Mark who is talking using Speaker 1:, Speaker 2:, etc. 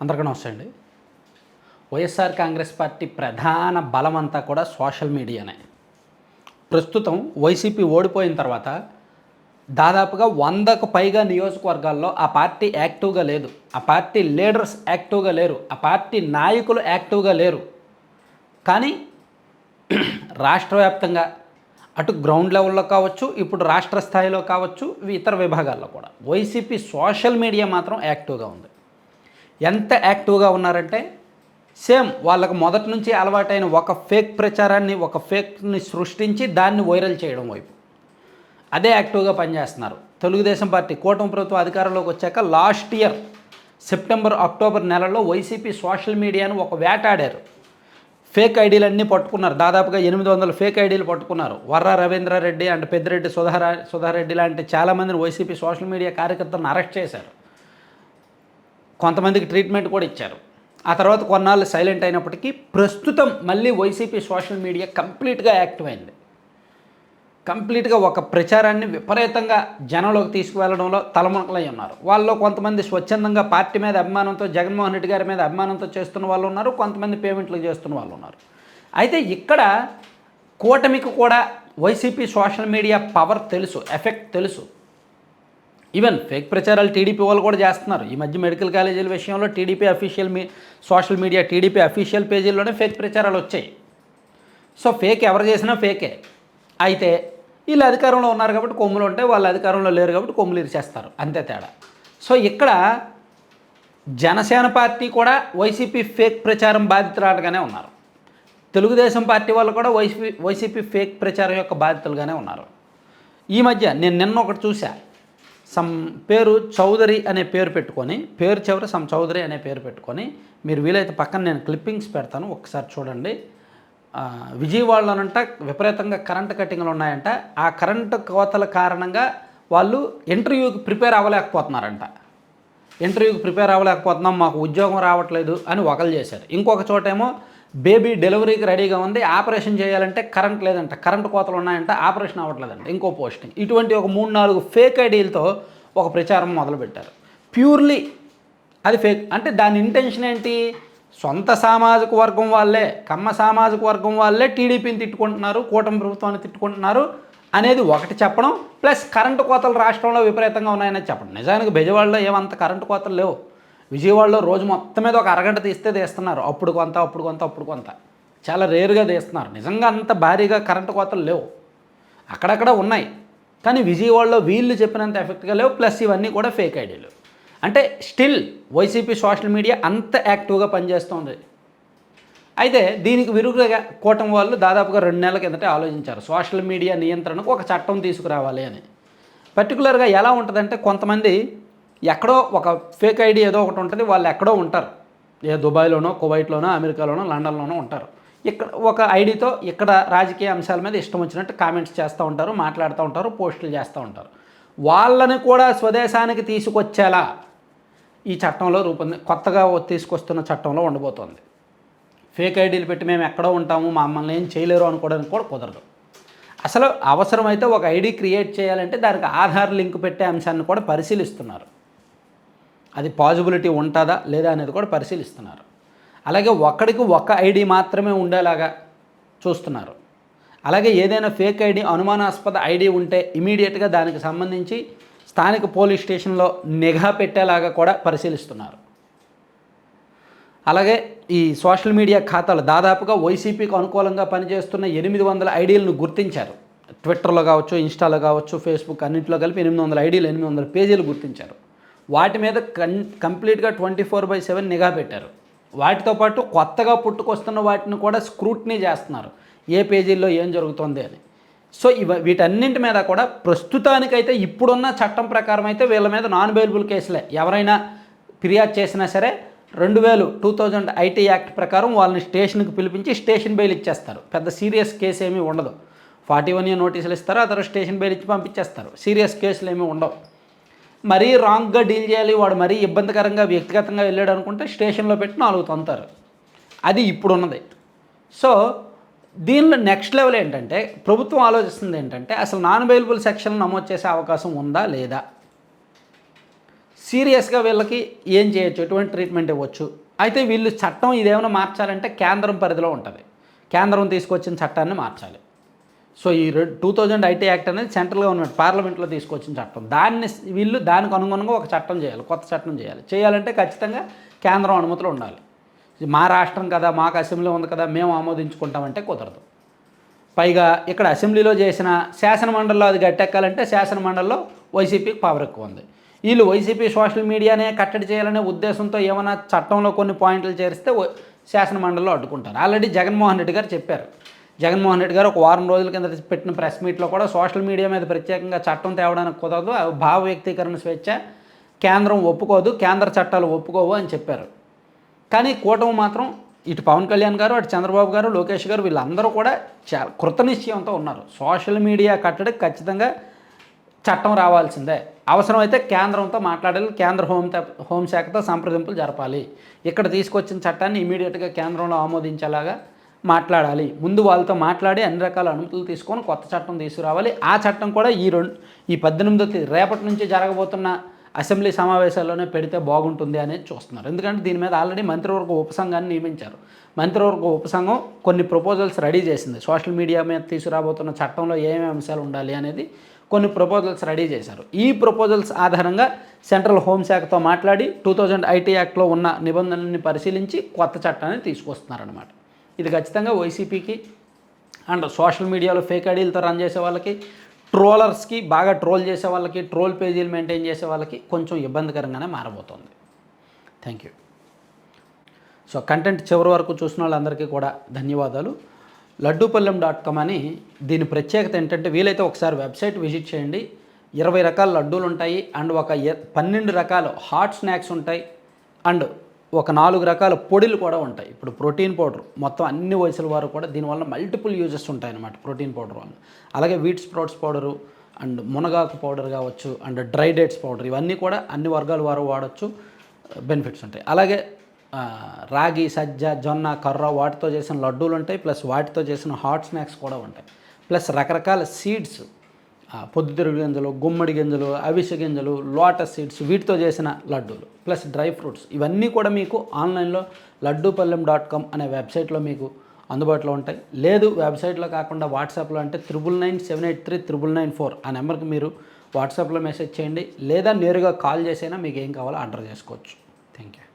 Speaker 1: అందరికీ నమస్తే అండి. వైఎస్ఆర్ కాంగ్రెస్ పార్టీ ప్రధాన బలం అంతా కూడా సోషల్ మీడియానే. ప్రస్తుతం వైసీపీ ఓడిపోయిన తర్వాత దాదాపుగా వందకు పైగా నియోజకవర్గాల్లో ఆ పార్టీ యాక్టివ్గా లేదు. ఆ పార్టీ లీడర్స్ యాక్టివ్గా లేరు. ఆ పార్టీ నాయకులు యాక్టివ్గా లేరు. కానీ రాష్ట్ర వ్యాప్తంగా అటు గ్రౌండ్ లెవెల్లో కావచ్చు ఇప్పుడు రాష్ట్ర స్థాయిలో కావచ్చు ఇతర విభాగాల్లో కూడా. వైసీపీ సోషల్ మీడియా మాత్రం యాక్టివ్గా ఉంది. ఎంత యాక్టివ్గా ఉన్నారంటే సేమ్ వాళ్ళకు మొదటి నుంచి అలవాటైన ఒక ఫేక్ ప్రచారాన్ని ఒక ఫేక్ని సృష్టించి దాన్ని వైరల్ చేయడం వైపు. అదే యాక్టివ్గా పనిచేస్తున్నారు. తెలుగుదేశం పార్టీ కూటమి ప్రభుత్వం అధికారంలోకి వచ్చాక లాస్ట్ ఇయర్ సెప్టెంబర్ అక్టోబర్ నెలలో వైసీపీ సోషల్ మీడియాను ఒక వేటాడారు. ఫేక్ ఐడీలన్నీ పట్టుకున్నారు. దాదాపుగా ఎనిమిది వందల ఫేక్ ఐడీలు పట్టుకున్నారు. వర్ర రవీంద్రారెడ్డి అండ్ పెద్దిరెడ్డి సుధారా సుధారెడ్డి లాంటి చాలామందిని వైసీపీ సోషల్ మీడియా కార్యకర్తలను అరెస్ట్ చేశారు. కొంతమందికి ట్రీట్మెంట్ కూడా ఇచ్చారు. ఆ తర్వాత కొన్నాళ్ళు సైలెంట్ అయినప్పటికీ ప్రస్తుతం మళ్ళీ వైసీపీ సోషల్ మీడియా కంప్లీట్గా యాక్టివ్ అయింది. కంప్లీట్గా ఒక ప్రచారాన్ని విపరీతంగా జనంలోకి తీసుకువెళ్ళడంలో తలమునకలై ఉన్నారు. వాళ్ళలో కొంతమంది స్వచ్ఛందంగా పార్టీ మీద అభిమానంతో జగన్మోహన్ రెడ్డి గారి మీద అభిమానంతో చేస్తున్న వాళ్ళు ఉన్నారు. కొంతమంది పేమెంట్లు చేస్తున్న వాళ్ళు ఉన్నారు. అయితే ఇక్కడ కూటమికి కూడా వైసీపీ సోషల్ మీడియా పవర్ తెలుసు ఎఫెక్ట్ తెలుసు. ఈవెన్ ఫేక్ ప్రచారాలు టీడీపీ వాళ్ళు కూడా చేస్తున్నారు. ఈ మధ్య మెడికల్ కాలేజీల విషయంలో టీడీపీ అఫీషియల్ మీ సోషల్ మీడియా టీడీపీ అఫీషియల్ పేజీల్లోనే ఫేక్ ప్రచారాలు వచ్చాయి. సో ఫేక్ ఎవరు చేసినా ఫేకే అయితే వీళ్ళు అధికారంలో ఉన్నారు కాబట్టి కొమ్ములు ఉంటాయి వాళ్ళు అధికారంలో లేరు కాబట్టి కొమ్ములు ఇరిచేస్తారు. అంతే తేడా. సో ఇక్కడ జనసేన పార్టీ కూడా వైసీపీ ఫేక్ ప్రచారం బాధితురాలుగానే ఉన్నారు. తెలుగుదేశం పార్టీ వాళ్ళు కూడా వైసీపీ వైసీపీ ఫేక్ ప్రచారం యొక్క బాధితులుగానే ఉన్నారు. ఈ మధ్య నేను నిన్న ఒకటి చూశాను సమ్ పేరు చౌదరి అనే పేరు పెట్టుకొని పేరు చివరి సమ్ చౌదరి అనే పేరు పెట్టుకొని మీరు వీలైతే పక్కన నేను క్లిప్పింగ్స్ పెడతాను ఒకసారి చూడండి. విజయవాడలోనంట విపరీతంగా కరెంటు కట్టింగ్లు ఉన్నాయంట. ఆ కరెంటు కోతల కారణంగా వాళ్ళు ఇంటర్వ్యూకి ప్రిపేర్ అవ్వలేకపోతున్నారంట. ఇంటర్వ్యూకి ప్రిపేర్ అవ్వలేకపోతున్నాం మాకు ఉద్యోగం రావట్లేదు అని ఒకరు చేశారు. ఇంకొక చోటేమో బేబీ డెలివరీకి రెడీగా ఉంది. ఆపరేషన్ చేయాలంటే కరెంట్ లేదంట. కరెంట్ కోతలు ఉన్నాయంట. ఆపరేషన్ అవ్వట్లేదంట. ఇంకో పోస్టింగ్. ఇటువంటి ఒక మూడు నాలుగు ఫేక్ ఐడీలతో ఒక ప్రచారం మొదలుపెట్టారు. ప్యూర్లీ అది ఫేక్. అంటే దాని ఇంటెన్షన్ ఏంటి? సొంత సామాజిక వర్గం వాళ్ళే కమ్మ సామాజిక వర్గం వాళ్ళే టీడీపీని తిట్టుకుంటున్నారు కూటమి ప్రభుత్వాన్ని తిట్టుకుంటున్నారు అనేది ఒకటి చెప్పడం ప్లస్ కరెంటు కోతలు రాష్ట్రంలో విపరీతంగా ఉన్నాయని చెప్పడం. నిజానికి బెజవాడలో ఏమంత కరెంటు కోతలు లేవు. విజయవాడలో రోజు మొత్తం మీద ఒక అరగంట తీస్తే తీస్తున్నారు. అప్పుడు కొంత అప్పుడు కొంత అప్పుడు కొంత. చాలా రేరుగా తీస్తున్నారు. నిజంగా అంత భారీగా కరెంటు కోతలు లేవు. అక్కడక్కడ ఉన్నాయి. కానీ విజయవాడలో వీళ్ళు చెప్పినంత ఎఫెక్ట్గా లేవు. ప్లస్ ఇవన్నీ కూడా ఫేక్ ఐడియాలు అంటే స్టిల్ వైసీపీ సోషల్ మీడియా అంత యాక్టివ్గా పనిచేస్తుంది. అయితే దీనికి విరుగుగా కూటమి వాళ్ళు దాదాపుగా రెండు నెలల కిందటే ఆలోచించారు. సోషల్ మీడియా నియంత్రణకు ఒక చట్టం తీసుకురావాలి అని. పర్టికులర్గా ఎలా ఉంటుందంటే కొంతమంది ఎక్కడో ఒక ఫేక్ ఐడి ఏదో ఒకటి ఉంటుంది వాళ్ళు ఎక్కడో ఉంటారు. ఏ దుబాయ్లోనో కువైట్లోనో అమెరికాలోనో లండన్లోనో ఉంటారు. ఇక్కడ ఒక ఐడితో ఇక్కడ రాజకీయ అంశాల మీద ఇష్టం వచ్చినట్టు కామెంట్స్ చేస్తూ ఉంటారు మాట్లాడుతూ ఉంటారు పోస్టులు చేస్తూ ఉంటారు. వాళ్ళని కూడా స్వదేశానికి తీసుకొచ్చేలా ఈ చట్టంలో రూపొంది కొత్తగా తీసుకొస్తున్న చట్టంలో ఉండబోతోంది ఫేక్ ఐడీలు పెట్టి మేము ఎక్కడో ఉంటాము మమ్మల్ని ఏం చేయలేరు అనుకోవడానికి కూడా కుదరదు. అసలు అవసరమైతే ఒక ఐడి క్రియేట్ చేయాలంటే దానికి ఆధార్ లింక్ పెట్టే అంశాన్ని కూడా పరిశీలిస్తున్నారు. అది పాజిబిలిటీ ఉంటుందా లేదా అనేది కూడా పరిశీలిస్తున్నారు. అలాగే ఒక్కడికి ఒక్క ఐడి మాత్రమే ఉండేలాగా చూస్తున్నారు. అలాగే ఏదైనా ఫేక్ ఐడి అనుమానాస్పద ఐడి ఉంటే ఇమీడియట్గా దానికి సంబంధించి స్థానిక పోలీస్ స్టేషన్లో నిఘా పెట్టేలాగా కూడా పరిశీలిస్తున్నారు. అలాగే ఈ సోషల్ మీడియా ఖాతాలు దాదాపుగా వైసీపీకి అనుకూలంగా పనిచేస్తున్న ఎనిమిది వందల ఐడీలను గుర్తించారు. ట్విట్టర్లో కావచ్చు ఇన్స్టాలో కావచ్చు ఫేస్బుక్ అన్నింటిలో కలిపి ఎనిమిది వందల ఐడీలు ఎనిమిది వందల పేజీలు గుర్తించారు. వాటి మీద కన్ కంప్లీట్గా ట్వంటీ ఫోర్ బై సెవెన్ నిఘా పెట్టారు. వాటితో పాటు కొత్తగా పుట్టుకొస్తున్న వాటిని కూడా స్క్రూట్నీ చేస్తున్నారు. ఏ పేజీల్లో ఏం జరుగుతుంది అని. సో ఇవ వీటన్నింటి మీద కూడా ప్రస్తుతానికైతే ఇప్పుడున్న చట్టం ప్రకారం అయితే వీళ్ళ మీద నాన్ బెయిలబుల్ కేసులే. ఎవరైనా ఫిర్యాదు చేసినా సరే రెండు వేలు టూ థౌజండ్ ఐటీ యాక్ట్ ప్రకారం వాళ్ళని స్టేషన్కి పిలిపించి స్టేషన్ బెయిల్ ఇచ్చేస్తారు. పెద్ద సీరియస్ కేసు ఏమీ ఉండదు. ఫార్టీ వన్ ఇయర్ నోటీసులు ఇస్తారు ఆ తర్వాత స్టేషన్ బెయిల్ ఇచ్చి పంపించేస్తారు. సీరియస్ కేసులు ఏమీ ఉండవు. మరీ రాంగ్గా డీల్ చేయాలి వాడు మరీ ఇబ్బందికరంగా వ్యక్తిగతంగా వెళ్ళాడు అనుకుంటే స్టేషన్లో పెట్టి నాలుగు తొంతారు. అది ఇప్పుడున్నది. సో దీనిలో నెక్స్ట్ లెవెల్ ఏంటంటే ప్రభుత్వం ఆలోచిస్తుంది ఏంటంటే అసలు నాన్ అవైలబుల్ సెక్షన్ నమోదు చేసే అవకాశం ఉందా లేదా? సీరియస్గా వీళ్ళకి ఏం చేయొచ్చు? ఎటువంటి ట్రీట్మెంట్ ఇవ్వచ్చు? అయితే వీళ్ళు చట్టం ఇదేమైనా మార్చాలంటే కేంద్రం పరిధిలో ఉంటుంది. కేంద్రం తీసుకొచ్చిన చట్టాన్ని మార్చాలి. సో ఈ టూ థౌజండ్ ఐటీ యాక్ట్ అనేది సెంట్రల్ గవర్నమెంట్ పార్లమెంట్లో తీసుకొచ్చిన చట్టం. దాన్ని వీళ్ళు దానికి అనుగుణంగా ఒక చట్టం చేయాలి కొత్త చట్టం చేయాలి. చేయాలంటే ఖచ్చితంగా కేంద్రం అనుమతులు ఉండాలి. మా రాష్ట్రం కదా మాకు అసెంబ్లీ ఉంది కదా మేము ఆమోదించుకుంటామంటే కుదరదు. పైగా ఇక్కడ అసెంబ్లీలో చేసిన శాసనమండలిలో అది గట్టెక్కాలంటే శాసనమండలిలో వైసీపీకి పవర్ ఎక్కువ ఉంది. వీళ్ళు వైసీపీ సోషల్ మీడియానే కట్టడి చేయాలనే ఉద్దేశంతో ఏమైనా చట్టంలో కొన్ని పాయింట్లు చేరిస్తే శాసనమండలిలో శాసన అడ్డుకుంటారు. ఆల్రెడీ జగన్మోహన్ రెడ్డి గారు చెప్పారు. జగన్మోహన్ రెడ్డి గారు ఒక వారం రోజుల కింద పెట్టిన ప్రెస్ మీట్లో కూడా సోషల్ మీడియా మీద ప్రత్యేకంగా చట్టం తేవడానికి కుదరదు భావ వ్యక్తీకరణ స్వేచ్ఛ. కేంద్రం ఒప్పుకోదు కేంద్ర చట్టాలు ఒప్పుకోవు అని చెప్పారు. కానీ కూటమి మాత్రం ఇటు పవన్ కళ్యాణ్ గారు అటు చంద్రబాబు గారు లోకేష్ గారు వీళ్ళందరూ కూడా చా కృతనిశ్చయంతో ఉన్నారు. సోషల్ మీడియా కట్టడి ఖచ్చితంగా చట్టం రావాల్సిందే. అవసరమైతే కేంద్రంతో మాట్లాడాలి కేంద్ర హోం హోంశాఖతో సంప్రదింపులు జరపాలి. ఇక్కడ తీసుకొచ్చిన చట్టాన్ని ఇమీడియట్గా కేంద్రంలో ఆమోదించేలాగా మాట్లాడాలి. ముందు వాళ్ళతో మాట్లాడి అన్ని రకాల అనుమతులు తీసుకొని కొత్త చట్టం తీసుకురావాలి. ఆ చట్టం కూడా ఈ రెండు ఈ పద్దెనిమిదో తేదీ రేపటి నుంచి జరగబోతున్న అసెంబ్లీ సమావేశాల్లోనే పెడితే బాగుంటుంది అనేది చూస్తున్నారు. ఎందుకంటే దీని మీద ఆల్రెడీ మంత్రివర్గ ఉపసంఘాన్ని నియమించారు. మంత్రివర్గ ఉపసంఘం కొన్ని ప్రపోజల్స్ రెడీ చేసింది. సోషల్ మీడియా మీద తీసుకురాబోతున్న చట్టంలో ఏమేమి అంశాలు ఉండాలి అనేది కొన్ని ప్రపోజల్స్ రెడీ చేశారు. ఈ ప్రపోజల్స్ ఆధారంగా సెంట్రల్ హోంశాఖతో మాట్లాడి టూ థౌజండ్ ఐటీ యాక్ట్లో ఉన్న నిబంధనల్ని పరిశీలించి కొత్త చట్టాన్ని తీసుకొస్తున్నారనమాట ఇది ఖచ్చితంగా వైసీపీకి అండ్ సోషల్ మీడియాలో ఫేక్ ఐడీలతో రన్ చేసే వాళ్ళకి ట్రోలర్స్కి బాగా ట్రోల్ చేసే వాళ్ళకి ట్రోల్ పేజీలు మెయింటైన్ చేసే వాళ్ళకి కొంచెం ఇబ్బందికరంగానే మారబోతోంది. థ్యాంక్ యూ సో కంటెంట్ చివరి వరకు చూసిన వాళ్ళందరికీ కూడా ధన్యవాదాలు. లడ్డూపల్లెం డాట్ కామ్ అని దీని ప్రత్యేకత ఏంటంటే వీలైతే ఒకసారి వెబ్సైట్ విజిట్ చేయండి. ఇరవై రకాల లడ్డూలు ఉంటాయి అండ్ ఒక పన్నెండు రకాల హాట్ స్నాక్స్ ఉంటాయి అండ్ ఒక నాలుగు రకాల పొడిలు కూడా ఉంటాయి. ఇప్పుడు ప్రోటీన్ పౌడర్ మొత్తం అన్ని వయసుల వారు కూడా దీనివల్ల మల్టిపుల్ యూజెస్ ఉంటాయి అన్నమాట ప్రోటీన్ పౌడర్ వల్ల. అలాగే వీట్ స్ప్రౌట్స్ పౌడరు అండ్ మునగాకు పౌడర్ కావచ్చు అండ్ డ్రై డేట్స్ పౌడర్ ఇవన్నీ కూడా అన్ని వర్గాల వారు వాడచ్చు బెనిఫిట్స్ ఉంటాయి. అలాగే రాగి సజ్జ జొన్న కర్ర వాటితో చేసిన లడ్డూలు ఉంటాయి. ప్లస్ వాటితో చేసిన హాట్ స్నాక్స్ కూడా ఉంటాయి. ప్లస్ రకరకాల సీడ్స్ పొద్దుతిరుగు గింజలు గుమ్మడి గింజలు అవిసె గింజలు లోటస్ సీడ్స్ వీటితో చేసిన లడ్డూలు ప్లస్ డ్రై ఫ్రూట్స్. ఇవన్నీ కూడా మీకు ఆన్లైన్లో లడ్డూపల్లెం డాట్ కామ్ అనే వెబ్సైట్లో మీకు అందుబాటులో ఉంటాయి. లేదు వెబ్సైట్లో కాకుండా వాట్సాప్లో అంటే triple nine seven eight three triple nine four ఆ నెంబర్కి మీరు వాట్సాప్లో మెసేజ్ చేయండి. లేదా నేరుగా కాల్ చేసైనా మీకు ఏం కావాలో ఆర్డర్ చేసుకోవచ్చు. Thank you.